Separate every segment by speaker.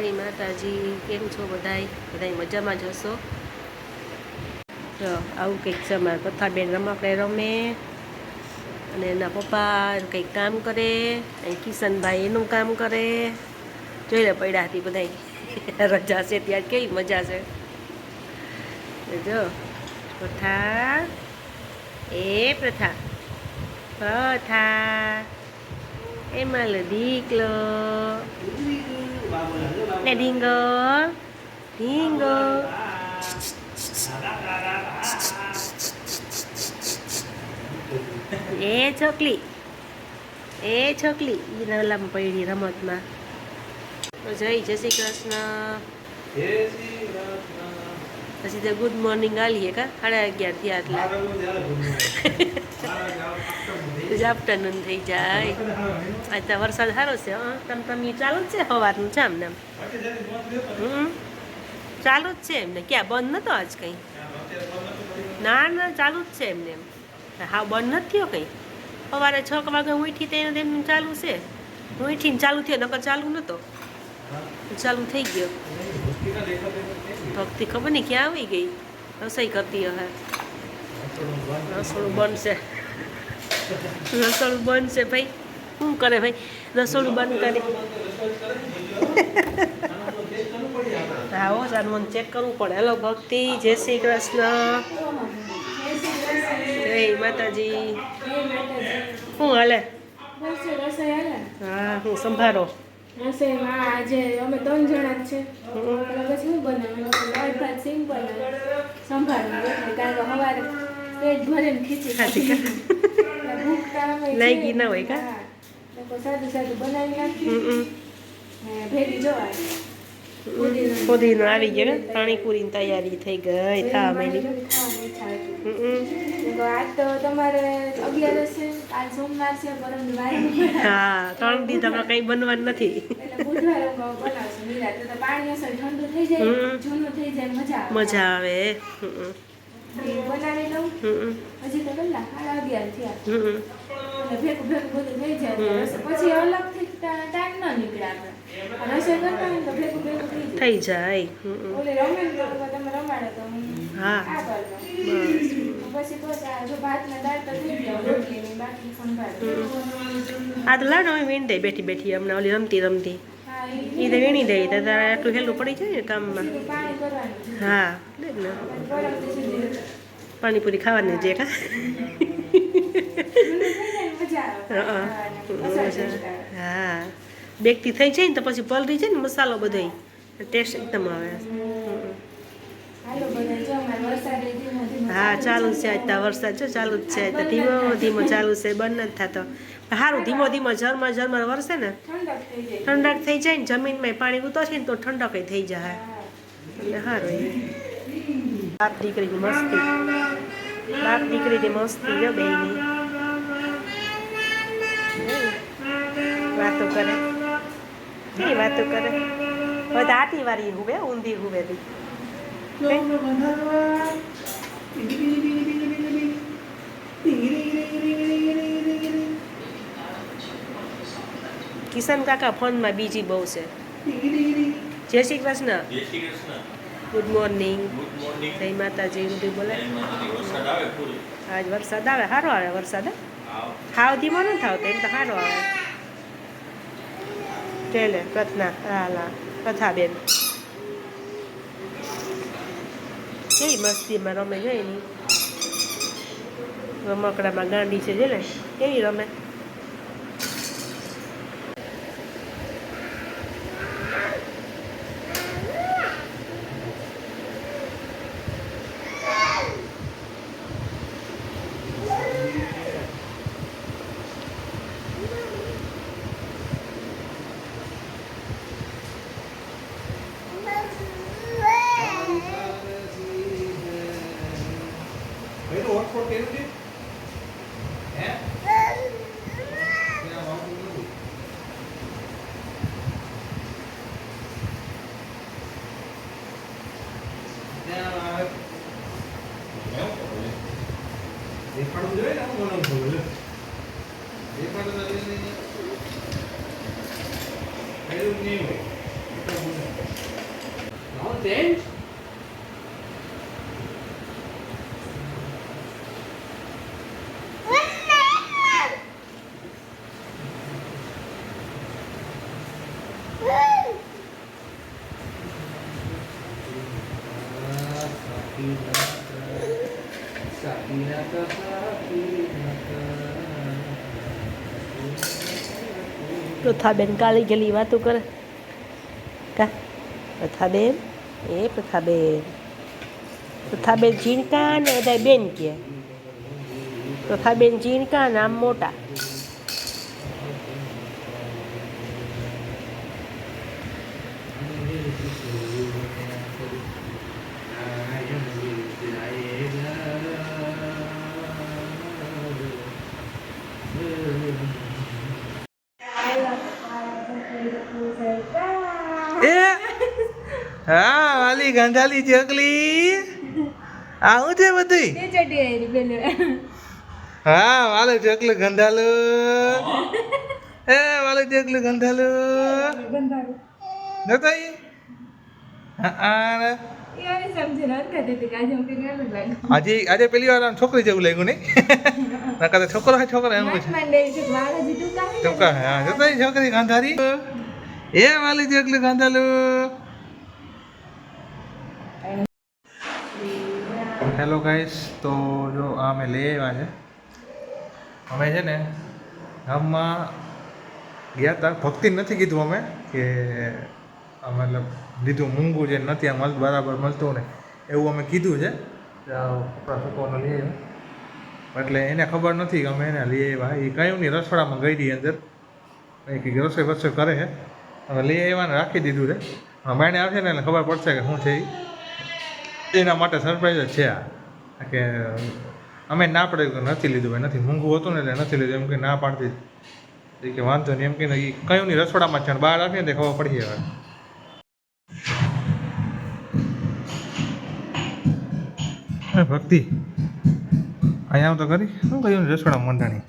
Speaker 1: જય માતાજી, કેમ છો બધાય? બધાય મજામાં જ હશો? તો આવું કંઈક છે મારા કથાબેન રમકડે રમે અને એના પપ્પા કંઈક કામ કરે અહીં કિશનભાઈ એનું કામ કરે. જોઈ લે પડ્યા હતી બધાય. રજા છે ત્યાં કેવી મજા છે. જો, પ્રથા. એ પ્રથા. પ્રથા. એમાં દીકલો. ને ડીંગો ડીંગો એ છોકલી એ છોકલી એને ઓલામાં પડી રમતમાં જય જય શ્રી કૃષ્ણ પછી તે ગુડ મોર્નિંગ આલીએ કા? સાડા અગિયાર થયા એટલે આફ્ટરનૂન થઈ જાય. તો વરસાદ સારો છે હા? તમ તમે ચાલુ જ છે સવારનું છે આમને આમ. હમ. ચાલુ જ છે એમને ક્યાં બંધ નતો આજ કંઈ? ના ના ચાલુ જ છે એમને એમ. હા બંધ નથી થયો કંઈ? સવારે છ વાગે ઉઠી તેને તેમનું ચાલુ છે. ઉઠીને ચાલુ થયો નકર ચાલુ નતો. ચાલુ થઈ ગયો. ભક્તિ ખબર નહીં ક્યાં આવી ગઈ? રસોઈ કરતી હવે. રસોડું બનશે. રસોડું બનશે ભાઈ. શું કરે ભાઈ? રસોડું બંધ કરી. હા હો સારું ચેક કરવું પડે. હેલો ભક્તિ. જય શ્રી કૃષ્ણ. જય માતાજી. શું હાલે? હા હું સંભાળો
Speaker 2: રસોઈમાં આજે અમે ત્રણ જણા જ છે. શું બનાવે દાળ ભાત સિમ્પલ સંભાળવું એટલે કારણ કે સવારે પેટ ભરીને ખીચી
Speaker 1: ખાધી.
Speaker 2: અમે
Speaker 1: લાગી ના હોય કા?
Speaker 2: સાદું સાદું બનાવી નાખી. ભેગી જવા પુદીનો.
Speaker 1: આવી ગયો પાણીપુરીની તૈયારી થઈ ગઈ થા માંડી. હા ત્રણ દી તમે કંઈ બનવાનું નથી.
Speaker 2: મજા આવે. પછી અલગથી ટાઈમ ના નીકળે આપણે. રસોઈ કરતા થઈ જાય. હું. આ તો
Speaker 1: લાડો વીણી દે બેઠી બેઠી હમણાં ઓલી રમતી રમતી.
Speaker 2: એ
Speaker 1: તો વીણી દઈ તો તારે આટલું હેલું પડી જાય ને કામમાં.
Speaker 2: છે.
Speaker 1: હા પાણીપુરી ખાવાની જે કા હા. બેગથી થઈ જાય ને તો પછી પલરી જાય ને મસાલો બધો ટેસ્ટ એકદમ આવે હા ચાલુ છે. અત્યારે વરસાદ છે ચાલુ જ છે તો ધીમો ધીમો ચાલુ છે બંધ નથી થતો. સારું ધીમો ધીમો ઝરમર ઝરમર વરસે ને.
Speaker 2: ઠંડક થઈ જાય.
Speaker 1: ને જમીનમાં પાણી ઉતરશે ને તો ઠંડક થઈ જાય. એટલે સારું બાપ દીકરીની મસ્તી. બાપ દીકરીની મસ્તી જો બેયની. વાતો કરે. કેવી વાતો કરે. હવે આટી વાળી હુવે ઊંધી હુવે તી કિશન કાકા ફોનમાં બીજી બહુ છે. જય Shri Krishna. Good morning
Speaker 3: good
Speaker 1: જય માતાજી બધું બોલે? આજ વરસાદ આવે. સારો આવે વરસાદ હાવ. ધીમો ન થાવ એમ તો સારો આવે. ચાલે કથના હાલા કથા બેન મસ્તીમાં રમે છે એની રમકડામાં ગાંડી છે ને કેવી રમે
Speaker 4: ભાઈ તો હોટસ્પોટ કર્યું છે હે ત્યાં વાંધો નથી. ત્યાં આવે. દેખાડવું જોઈએ ને હું બનાવું છું લે. દેખાડવું તો જોઈએ ને. કર્યું જ નહીં હોય. એટલું બધું.
Speaker 1: પ્રથાબેન કાલી ગયેલી વાતો કરે. કા? પ્રથાબેન? એ પ્રથાબેન. પ્રથાબેન ચીણકા ને બધા બેન કે પ્રથાબેન ચીણકા નામ મોટા
Speaker 4: એ હા વાલી ગંધાલી ચકલી આવું છે બધું હા વાલો ચકલું ગંધાલું. એ વાલો ચકલું ગંધાલું. નતો હા
Speaker 2: આજે
Speaker 4: પેલી વાર છોકરી જેવું લાગ્યું નહીં? તો છોકરો છોકરા છોકરો એમ ચોક્કસ હા જતો છોકરી ગાંધારી? એ વાલી જેટલું ગાંધાલું. હેલો ગાઈસ તો જો આ અમે લઈ આવ્યા છે. અમે છે ને ગામમાં ગયા હતા. ભક્તિ નથી કીધું અમે કે મતલબ લીધું મૂંગું જે નથી આ મળ બરાબર મળતું ને એવું અમે કીધું છે. કપડાં સુકવાનો લઈ આવ્યા. એટલે એને ખબર નથી કે અમે એને લઈ આવ્યા. એ કયું નહીં રસોડામાં ગઈ હતી અંદર. કંઈક રસોઈ વસોઈ કરે છે. હવે લઈ આવ્યાને રાખી દીધું છે. માણે આવશે ને એટલે ખબર પડશે કે શું છે એના માટે સરપ્રાઈઝ જ છે આ. કે અમે ના પડે નથી લીધું ભાઈ, નથી મોંઘું હતું ને એટલે નથી લીધું, એમ કે ના પાડતી. એ કે વાંધો નહીં, એમ કે એ કયું નહીં રસોડામાં છે બહાર આપીએ ને ખબર પડી હવે. ભક્તિ, અહીંયા તો કરી શું કહ્યું રસોડા મંડાણી?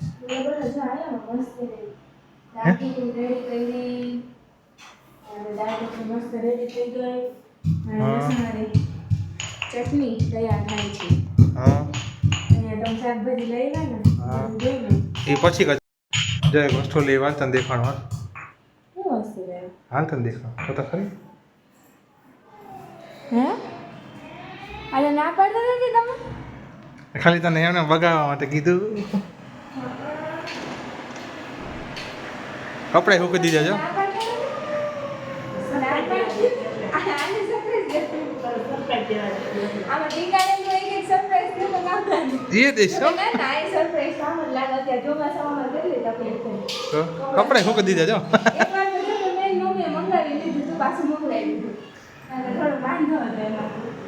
Speaker 2: ચટણી તૈયાર થાય છે.
Speaker 4: એ પછી જય વસ્તુ લેવા તને દેખાડવા
Speaker 2: શું
Speaker 4: હાલ તને દેખાડ તો તો ખરી.
Speaker 2: હે? અરે ના પાડતા નથી તમે?
Speaker 4: ખાલી તને એમને બગાવવા માટે કીધું. કપડા મૂકી દીધા
Speaker 2: આને આમાં તકલીફ થાય.
Speaker 4: કપડે કપડાં કરી દીધા જો?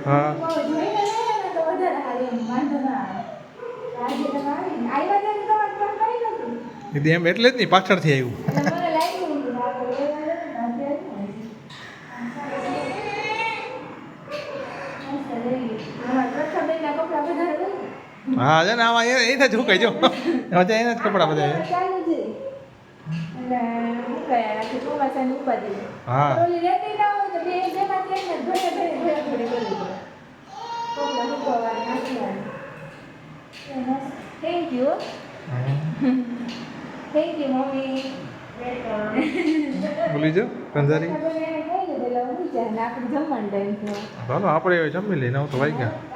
Speaker 4: હા. એ એમ એટલે જ નહીં પાછળથી આવ્યું
Speaker 2: એટલે મને લાગ્યું હતું આ તો લેવા જતો ને અત્યારે આમાં પ્રથાબેનના કપડાં વધારે હોય ને?
Speaker 4: હા છે ને આમાં એને જ હુકાય જો એમાં એના જ કપડાં બધા. હા.
Speaker 2: થેન્ક યુ થેન્ક યુ મમ્મી.
Speaker 4: બોલી જો
Speaker 2: હું જાય ને આપણે
Speaker 4: જમી લઈને આવું તો વાઈ ગયા